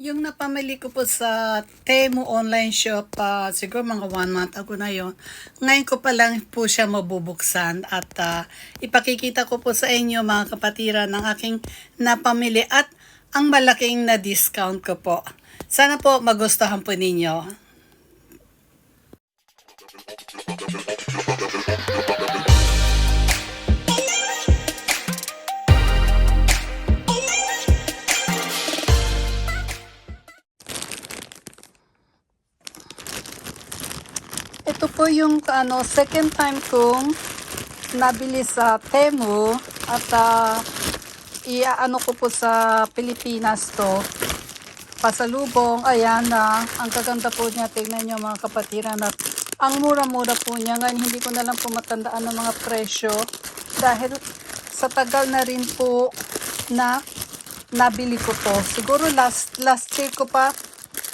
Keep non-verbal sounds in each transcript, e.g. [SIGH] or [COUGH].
Yung napamili ko po sa Temu online shop, ah, siguro mga one month ago na yon. Ngayon ko pa lang po siya mabubuksan at ah, ipakikita ko po sa inyo mga kapatiran ng aking napamili at ang malaking na discount ko po. Sana po magustuhan po ninyo. Ito po yung ano, second time kong nabili sa Temu at ah, iaano ko po sa Pilipinas to. Pasalubong, ayan na. ang kaganda po niya. Tingnan nyo mga kapatiran. At ang mura-mura po niya. Ngayon hindi ko na lang po matandaan ng mga presyo. Dahil sa tagal na rin po na nabili ko to. Siguro last, last year ko pa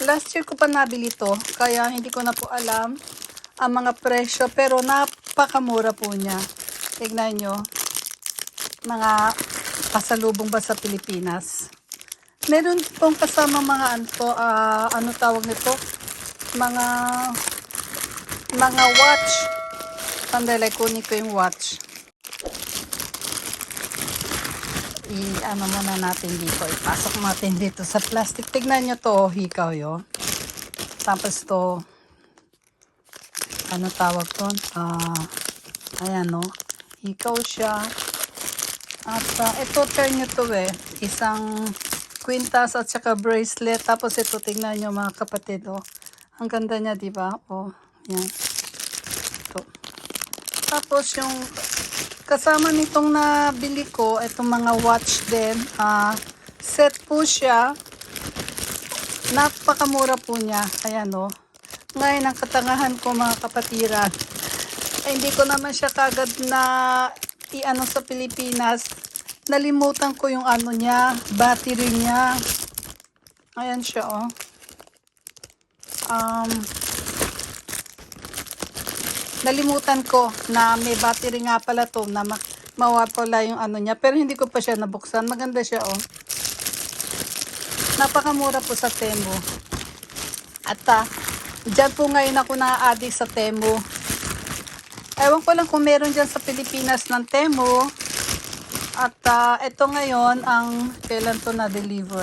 last year ko pa nabili to. Kaya hindi ko na po alam ang mga presyo. Pero napakamura po niya. Tignan nyo. Mga pasalubong ba sa Pilipinas. Meron pong kasama mga ano, to, ah, ano tawag nito? Mga mga watch. Sandali, kunin ko yung watch. I-ano muna natin dito. Ipasok natin dito sa plastic. Tignan nyo to, hikaw yun. Tapos to, ano tawag to? Ah, ayan no. Hikaw siya. At ah, ito, turn nyo to eh. Isang kwintas at saka bracelet. Tapos ito, tingnan nyo mga kapatid. Oh. Ang ganda niya, di ba? Oh, yan. Ito. Tapos yung kasama nitong nabili ko, itong mga watch din. ah set po siya. Napakamura po niya. Ayan oh. Ngayon, ang katangahan ko mga kapatiran. Eh, hindi ko naman siya kagad na i-ano sa Pilipinas. Nalimutan ko yung ano niya, battery niya. Ayan siya, oh. Um, nalimutan ko na may battery nga pala to na ma mawapala yung ano niya. Pero hindi ko pa siya nabuksan. Maganda siya, oh. Napakamura po sa Temu. At ah, dyan po ngayon ako na-addict sa Temu. Ewan ko lang kung meron dyan sa Pilipinas ng Temu. At ah, ito ngayon ang kailan to na-deliver.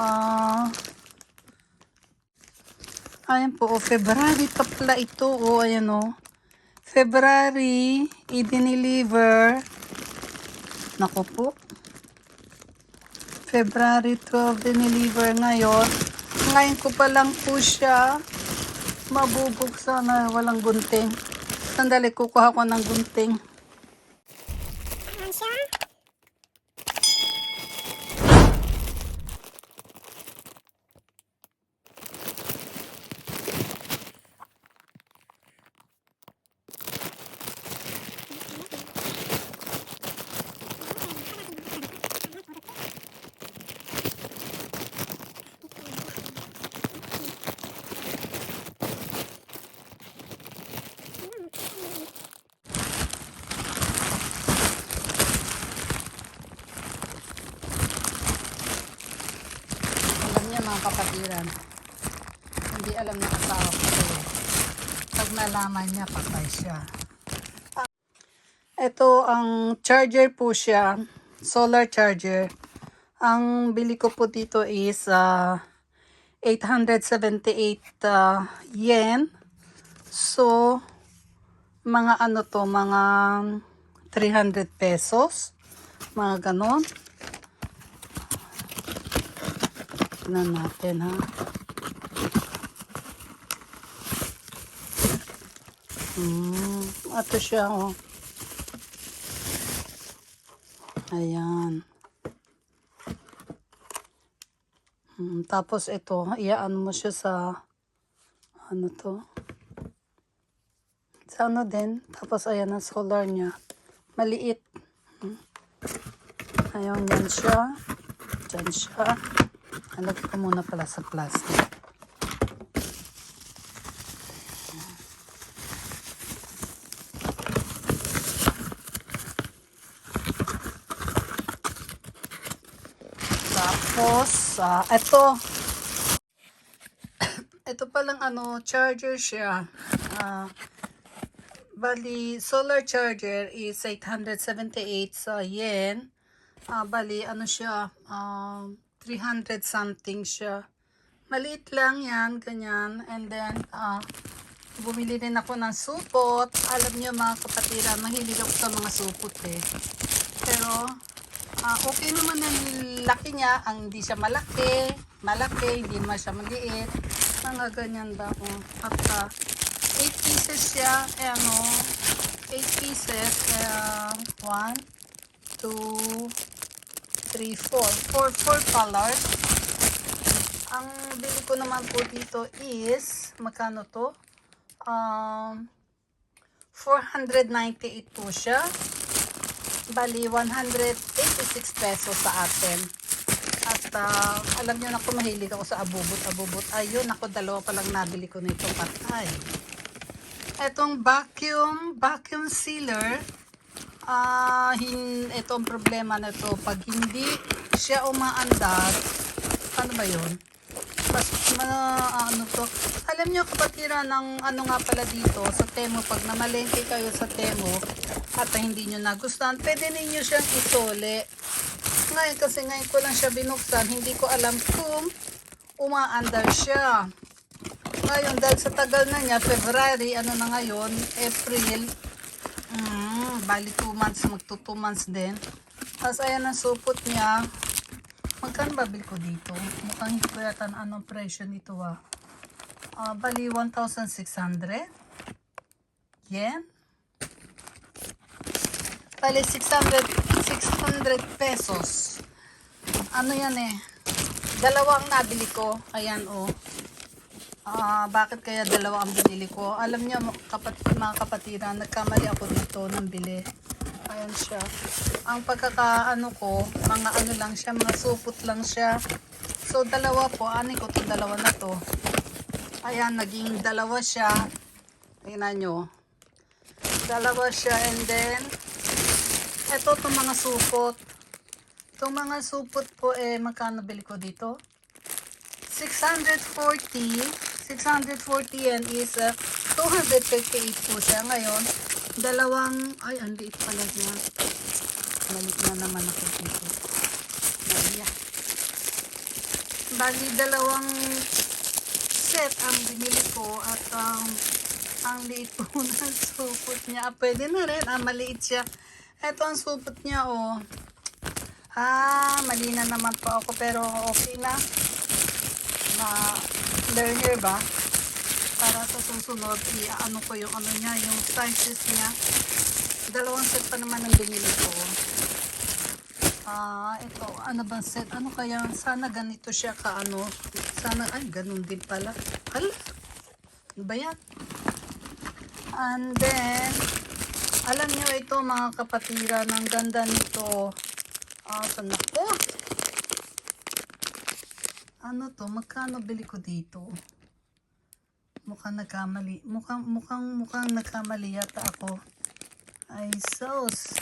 Ah, ayan po, oh, February pa pala ito. Oh, ayan oh. February, i-deliver. Nako po. February 12, dineliver ngayon. Ngayon ko pa lang po siya mabubuksan na walang gunting. Sandali, kukuha ko ng gunting. Ayan siya. Alam niya mga kapatiran. Hindi alam ng asawa ko. eh. Pag nalaman niya, patay siya. Ito ang charger po siya. Solar charger. Ang bili ko po dito is ah, 878 ah, yen. So, mga ano to, mga 300 pesos. Mga ganon. Tignan natin ha. Hmm, ito siya oh. Ayan. Hmm, tapos ito, iyaan mo siya sa ano to? Sa ano din. Tapos ayan ang solar niya. Maliit. Hmm. Ayun, yan siya. Diyan siya. Halagay ko muna pala sa plastic. Tapos, ah, ito, ito [COUGHS] palang ano, charger siya. Ah, bali, solar charger is 878 sa yen. Ah, bali, ano siya, um, 300 something siya. Maliit lang yan, ganyan. And then, ah, bumili din ako ng supot. Alam niyo mga kapatira, mahilig ako sa mga supot eh. Pero, ah, okay naman ang laki niya. Ang hindi siya malaki. Malaki, hindi naman siya maliit. Mga ganyan ba? Oh. At ah, 8 pieces siya. Eh ano, 8 pieces. Eh, 1, 2, 3, 4. 4, 4 colors. Ang bili ko naman po dito is, magkano to? Um, 498 po siya. Bali, 186 pesos sa atin. At ah, alam nyo na kung mahilig ako sa abubot-abubot. Ayun, ako dalawa pa lang nabili ko nitong patay. Etong vacuum, vacuum sealer. Ah, hin, ito ang problema na to. Pag hindi siya umaandar, ano ba yun? Mas, ma, ano to? Alam nyo, kapatira ng ano nga pala dito, sa Temo, pag namalengke kayo sa Temo, at hindi nyo nagustuhan, pwede ninyo siyang isole. Ngayon, kasi ngayon ko lang siya binuksan, hindi ko alam kung umaandar siya. Ngayon, dahil sa tagal na niya, February, ano na ngayon, April, mm, bali 2 months, magto 2 months din. Tapos ayan ang supot niya. Magkano ba bill ko dito? Mukhang hindi ko yata anong presyo nito ah. Ah, bali 1,600 yen. Bali 600, 600 pesos. Ano yan eh? Dalawa ang nabili ko. Ayan oh. Ah, bakit kaya dalawa ang binili ko? Alam niyo kapat mga kapatira, nagkamali ako dito ng bili. Ayan siya. Ang pagkakaano ko, mga ano lang siya, mga supot lang siya. So, dalawa po. Ano ko itong dalawa na to? Ayan, naging dalawa siya. Tingnan nyo. Dalawa siya and then, eto itong mga supot. Itong mga supot po, eh, magkano bili ko dito? 640. 640 yan is uh, 258 po siya. Ngayon, dalawang, ay, ang liit pala niya. Maliit na naman ako dito. Maliya. Bali, dalawang set ang binili ko at um, ang liit po [LAUGHS] ng supot niya. Ah, pwede na rin. Ah, maliit siya. Ito ang supot niya, oh. Ah, mali na naman po ako pero okay na. Na learner ba? Para sa susunod, i-ano ko yung ano niya, yung sizes niya. Dalawang set pa naman ang binili ko. Ah, ito, ano bang set? Ano kaya? Sana ganito siya ka ano. Sana, ay, ganun din pala. Hala, ano ba yan? And then, alam niyo ito mga kapatira, ng ganda nito. Ah, saan ako? Ano to? Magkano bili ko dito? Mukhang nagkamali. Mukhang, mukhang, mukhang nagkamali yata ako. Ay, sos.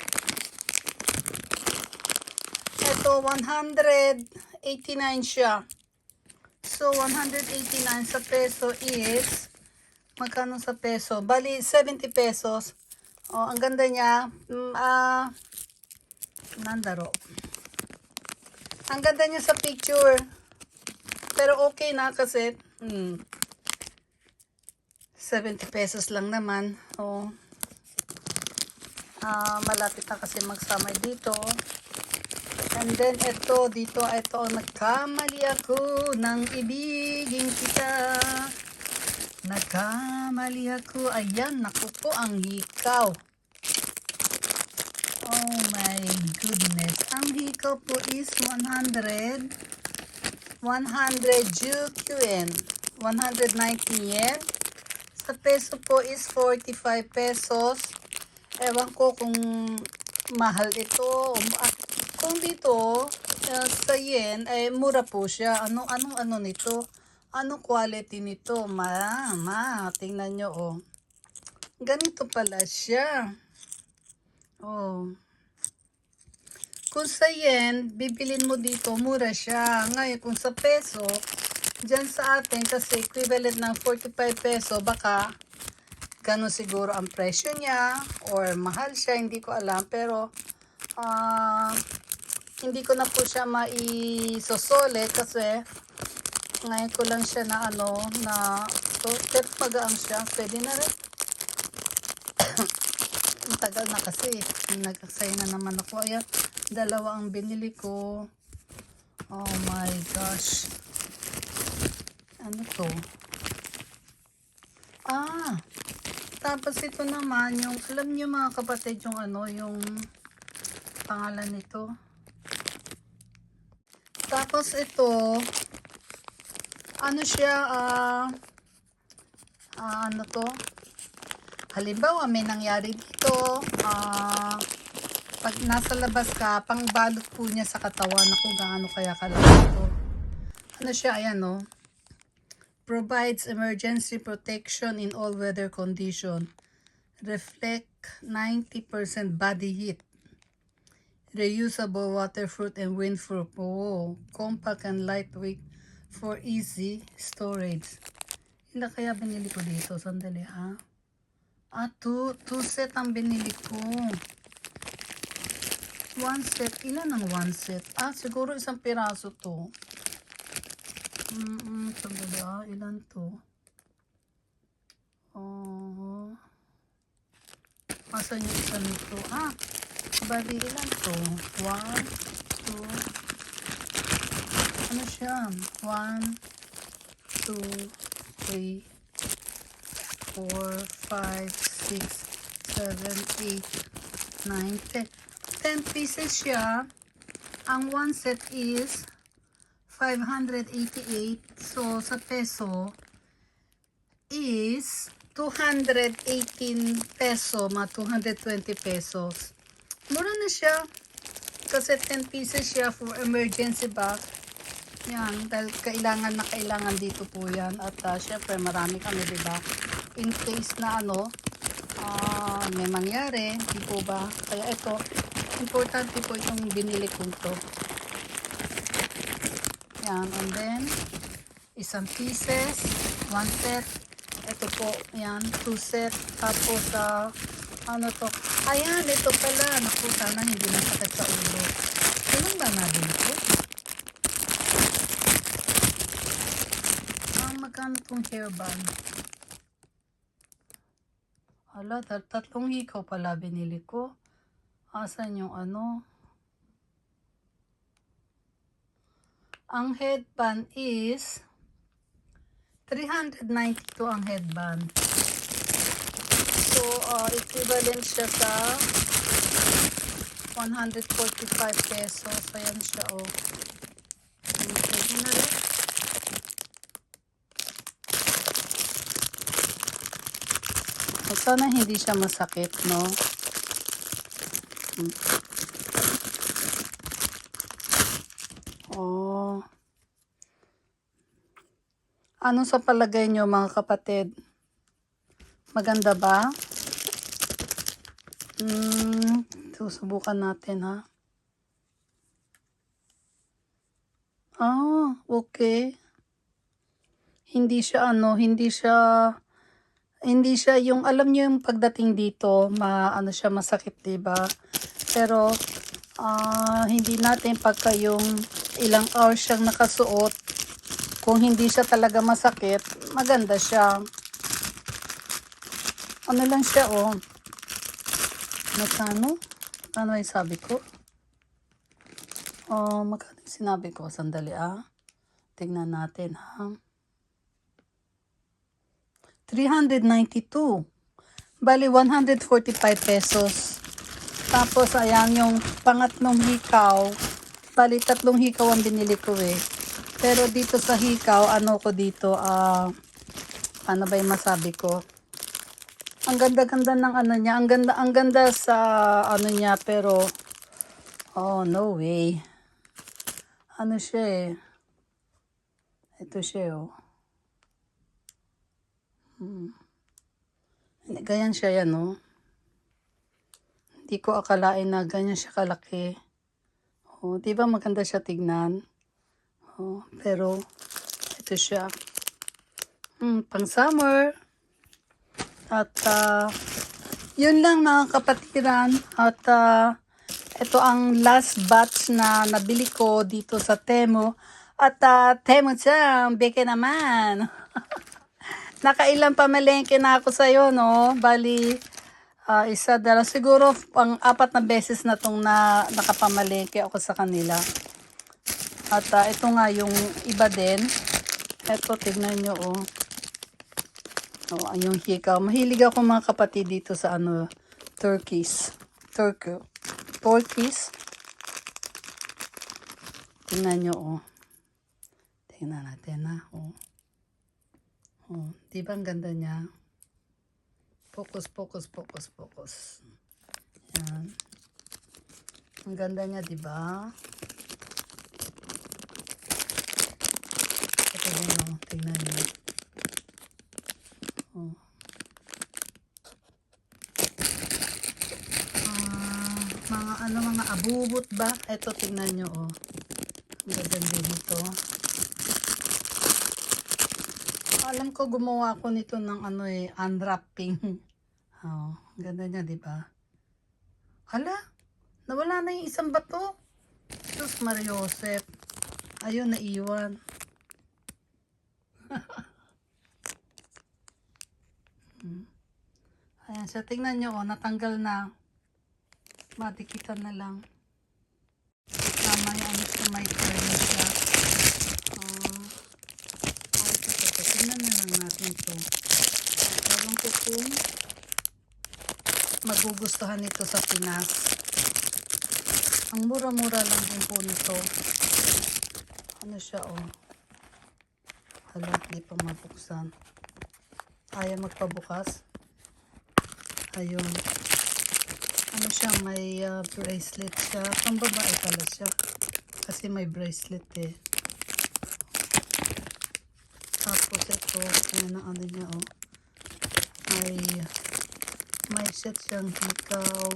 Ito, 189 siya. So, 189 sa peso is, magkano sa peso? Bali, 70 pesos. Oh, ang ganda niya. Mm, ah, nandaro. Ang ganda niya sa picture. Pero okay na kasi, hmm, 70 pesos lang naman. Oh. Ah, malapit na kasi mag-summer dito. And then, ito, dito, ito, nagkamali ako ng ibigin kita. Nagkamali ako. Ayan, naku po, ang hikaw. Oh my goodness. Ang hikaw po is 100. 100 Jukyuen. 190 yen. Sa peso po is 45 pesos. Ewan ko kung mahal ito. At kung dito, uh, sa yen, ay mura po siya. Ano, anong ano nito? Anong quality nito? Ma, ma, tingnan nyo, oh. Ganito pala siya. Oh. Kung sa yen, bibilin mo dito, mura siya. Ngayon, kung sa peso, dyan sa atin kasi equivalent ng 45 peso, baka ganun siguro ang presyo niya or mahal siya, hindi ko alam. Pero, ah, hindi ko na po siya maisosole kasi ngayon ko lang siya na ano, na, so, pero magaang siya, pwede na rin. [COUGHS] Ang tagal na kasi, nag-assign na naman ako. Ayan, dalawa ang binili ko. Oh my gosh. Ano to? Ah, tapos ito naman, yung, alam niyo mga kapatid, yung ano, yung pangalan nito. Tapos ito, ano siya, ah, ah, ano to? Halimbawa, may nangyari dito, ah, pag nasa labas ka, pangbalot po niya sa katawan ako gaano kaya kalaki ito. Ano siya, ayan no? Provides emergency protection in all weather condition. Reflect 90% body heat. Reusable waterproof and windproof. Oh, compact and lightweight for easy storage. Ilan kaya binili ko dito? Sandali ha. Ah, two, two set ang binili ko. One set. Ilan ang one set? Ah, siguro isang piraso to. Mm-mm, sandali ah. Ilan to? Oh. Asan yung isa nito? Ah, bali ilan to? One, two, ano siya? One, two, three, four, five, six, seven, eight, nine, ten. Ten pieces siya. Ang one set is 588. So, sa peso is 218 peso, mga 220 pesos. Mura na siya. Kasi 10 pieces siya for emergency bag. Yan, dahil kailangan na kailangan dito po yan. At uh, syempre marami kami, di ba? In case na ano, ah, may mangyari, di po ba? Kaya ito, importante po itong binili kong to. Yan, and then, isang pieces, one set, ito po, yan, two set, tapos, ah, ano to, ayan, ito pala, naku, sana hindi na sakit sa ulo. Ilan ba nabili ko? Ah, magkano tong hairband? Hala, tat- tatlong hikaw pala binili ko. Asan yung ano? Ang headband is 392 ang headband. So, uh, equivalent siya sa 145 pesos. Ayan siya, oh. Hmm. So, sana hindi siya masakit, no? Ano sa palagay nyo mga kapatid? Maganda ba? Hmm, susubukan natin ha. Ah, okay. Hindi siya ano, hindi siya hindi siya yung alam niyo yung pagdating dito, ma ano siya masakit, 'di ba? Pero ah hindi natin pagka yung ilang hours siyang nakasuot, kung hindi siya talaga masakit, maganda siya. Ano lang siya, oh. Magkano? Ano yung sabi ko? Oh, magkano sinabi ko? Sandali, ah. Tingnan natin, ha. 392. Bali, 145 pesos. Tapos, ayan, yung pangatlong hikaw. Bali, tatlong hikaw ang binili ko, eh. Pero dito sa hikaw, ano ko dito, ah, ano ba yung masabi ko? Ang ganda-ganda ng ano niya. Ang ganda, ang ganda sa ano niya, pero, oh, no way. Ano siya eh. Ito siya, oh. Hmm. Ganyan siya yan, no? Hindi ko akalain na ganyan siya kalaki. Oh, di ba maganda siya tignan? Oh, pero Ito siya. Hmm, pang summer. At ah, yun lang mga kapatiran. At ah, ito ang last batch na nabili ko dito sa Temo. At uh, Temo Chang, beke naman. [LAUGHS] Nakailang pamalengke na ako sa'yo, no? Bali, ah, isa, dala. Siguro pang apat na beses na tong na, nakapamalengke ako sa kanila. At ah, ito nga yung iba din. Ito, tignan nyo, oh. Oh, yung hikaw. Mahilig ako mga kapatid dito sa ano, Turkish. Turkey. Turkish. Tingnan nyo, oh. Tingnan natin, ha. Oh. Oh, di ba ang ganda niya? Focus, focus, focus, focus. Yan. Ang ganda niya, di ba? Din, oh. Tingnan niyo. Oh. Ah, mga ano, mga abubot ba? Ito, tingnan nyo, oh. Ang gaganda nito. Alam ko gumawa ako nito ng ano eh, unwrapping. [LAUGHS] Oh, ganda niya, di ba? Hala, nawala na yung isang bato. Sus, Mariosep. Ayun, naiwan. Ayan siya. Tingnan nyo, oh, natanggal na. Matikitan na lang. Tama ano siya, may turn siya. Ah, ay, ito, ito, ito. Tingnan na lang natin ito. Ewan ko kung magugustuhan ito sa Pinas. Ang mura-mura lang din po nito. Ano siya, oh. Hala, hindi pa mabuksan. Ayaw magpabukas. Ayun. Ano siya, may uh, bracelet siya. Pang babae pala siya. Kasi may bracelet eh. Tapos ito, yan ang ano niya oh. May, may set siyang hikaw,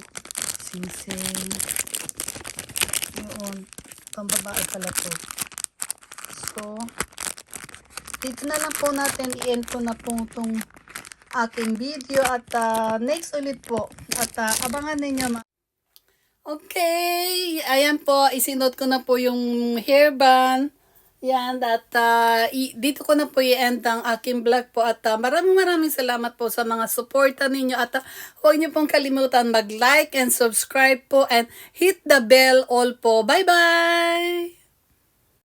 singsing. Yun. Pang babae pala to. So, dito na lang po natin i-end ko na po itong aking video at ah, next ulit po at ah, abangan ninyo ma- Okay, ayan po, isinot ko na po yung hairband. Yan, at i- dito ko na po i-end ang aking vlog po at ah, maraming maraming salamat po sa mga suporta ninyo at ah, huwag niyo pong kalimutan mag-like and subscribe po and hit the bell all po. Bye-bye!